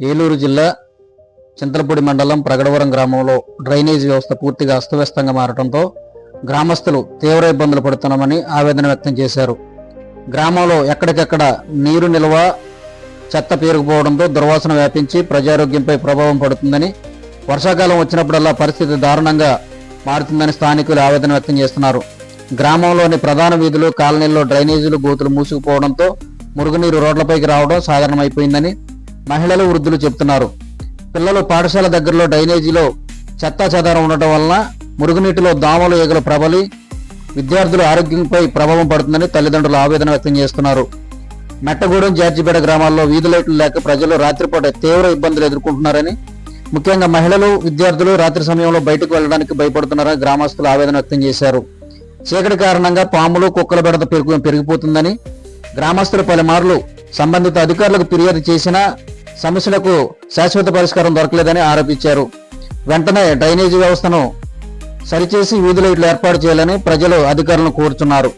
ఏలూరు జిల్లా చింతలపూడి మండలం ప్రగడవరం గ్రామంలో డ్రైనేజ్ వ్యవస్థ పూర్తిగా అస్తవ్యస్తంగా మారడంతో గ్రామస్తులు తీవ్ర ఇబ్బందులు పడుతున్నామని ఆవేదన వ్యక్తం చేశారు. గ్రామంలో ఎక్కడికెక్కడ నీరు నిల్వ చెత్త పేరుకుపోవడంతో దుర్వాసన వ్యాపించి ప్రజారోగ్యంపై ప్రభావం పడుతుందని వర్షాకాలం వచ్చినప్పుడల్లా పరిస్థితి దారుణంగా మారుతుందని స్థానికులు ఆవేదన వ్యక్తం చేస్తున్నారు. గ్రామంలోని ప్రధాన వీధులు కాలనీల్లో డ్రైనేజీలు గోతులు మూసుకుపోవడంతో మురుగునీరు రోడ్లపైకి రావడం సాధారణమైపోయిందని మహిళలు వృద్ధులు చెప్తున్నారు. పిల్లలు పాఠశాల దగ్గరలో డ్రైనేజీలో చెత్తా చెదారం ఉండటం వలన మురుగునీటిలో దోమలు ఈగలు ప్రబలి విద్యార్థుల ఆరోగ్యంపై ప్రభావం పడుతుందని తల్లిదండ్రులు ఆవేదన వ్యక్తం చేస్తున్నారు. మెట్టగూడెం జార్జిపేట గ్రామాల్లో వీధి లైట్లు లేక ప్రజలు రాత్రిపూట తీవ్ర ఇబ్బందులు ఎదుర్కొంటున్నారని ముఖ్యంగా మహిళలు విద్యార్థులు రాత్రి సమయంలో బయటకు వెళ్ళడానికి భయపడుతున్నారని గ్రామస్తులు ఆవేదన వ్యక్తం చేశారు. చీకటి కారణంగా పాములు కుక్కల బెడద పెరుగు పెరిగిపోతుందని గ్రామస్తులు పలుమార్లు సంబంధిత అధికారులకు ఫిర్యాదు చేసినా సమస్యలకు శాశ్వత పరిష్కారం దొరకలేదని ఆరోపించారు. వెంటనే డ్రైనేజీ వ్యవస్థను సరిచేసి వీధి లైట్లు ఏర్పాటు చేయాలని ప్రజలు అధికారులను కోరుతున్నారు.